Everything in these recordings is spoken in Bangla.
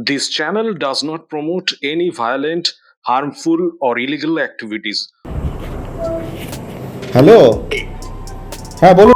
This channel does not promote any violent, harmful, or illegal activities. Hello হ্যাঁ বলুন।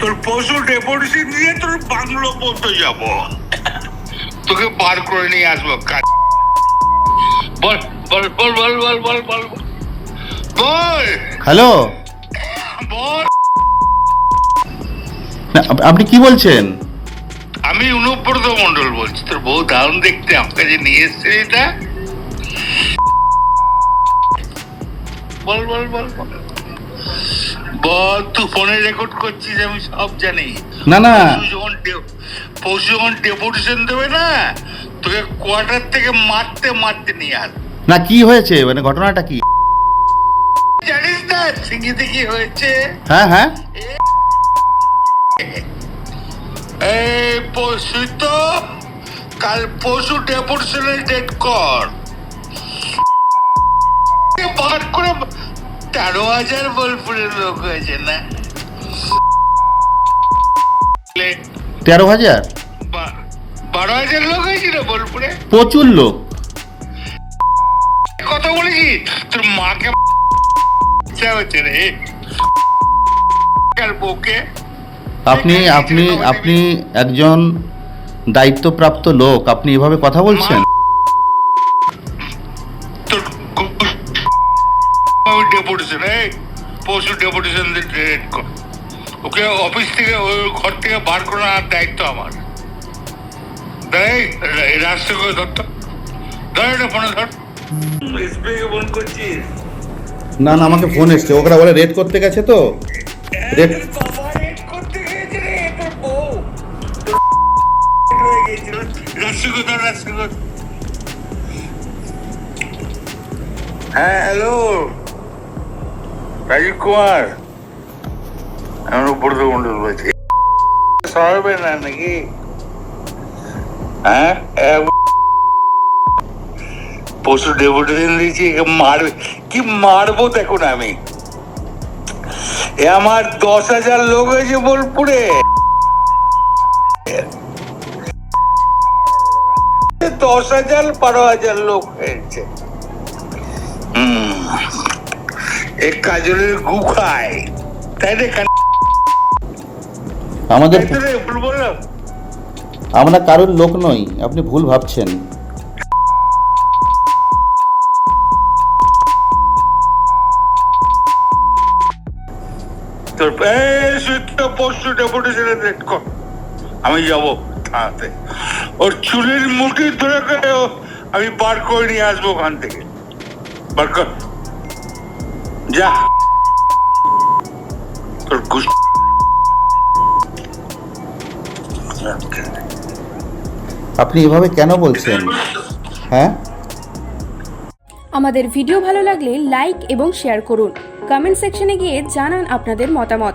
তোর পশু ডেপুটেশন দিয়ে তোর বাংলো পর্যন্ত যাব। তোকে বার করে নিয়ে আসব কাজ- বল বল বল বল বল বল বল বল। হ্যালো বল। না, আপনি কি বলছেন? আমি অনুব্রত মন্ডল বলছি তোর বউ দারুণ দেখতে আমার কাছে নিয়ে এসছে এটা? বল বল বল বল। তুই ফোনে রেকর্ড করছিস আমি সব জানি। না না। যখন যখন ডেপুটেশন দেবে না তোকে কোয়ার্টার থেকে মারতে মারতে নিয়ে আস। না কি হয়েছে? মানে ঘটনাটা কি? জানিস না সিঙ্গিতে কি হয়েছে? হ্যাঁ হ্যাঁ। এই পশু তো কাল পশু ডেপুটেশনের ডেট কর। বার করে তেরো হাজার বোলপুরের লোক হয়েছে না। তেরো হাজার? বারো হাজার লোক হয়েছিল বোলপুরে? প্রচুর লোক। কথা বলেছি তোর মাকে হচ্ছে রে। বউকে আপনি আপনি আপনি একজন দায়িত্বপ্রাপ্ত লোক আপনি এভাবে কথা বলছেন? ডেপুটেশন এই পশু ডেপুটেশন রেড ওকে অফিস থেকে ওই ঘর থেকে বার করার দায়িত্ব আমার। ধরতো ধর এটা ফোনে ধর। এসপিকে ফোন করছিস? না না আমাকে ফোন এসছে। ওরা বলে রেড করতে গেছে তো? রেড হ্যাঁ হ্যালো রাজীব কুমার। আমি উপরত মন্ডল বলছি। সরাবে না নাকি? হ্যাঁ দিয়েছি মারবে। কি মারবো দেখুন আমি। আমার দশ হাজার লোক হয়েছে বোলপুরে। দশ হাজার বারো হাজার লোক হয়েছে। এ কাজলের গু খায় তাই আমাদের আমরা কারোর লোক নই আপনি ভুল ভাবছেন। তোর সুস্থ পরশু ডেপুটেশনে কর। আমি যাব। থানাতে ওর চুলের মুঠি ধরে করে আমি বার করে নিয়ে আসব ওখান থেকে। বার কর। যা। তোর ঘুষ আপনি এভাবে কেন বলছেন? হ্যাঁ? আমাদের ভিডিও ভালো লাগলে লাইক এবং শেয়ার করুন। কমেন্ট সেকশনে গিয়ে জানান আপনাদের মতামত।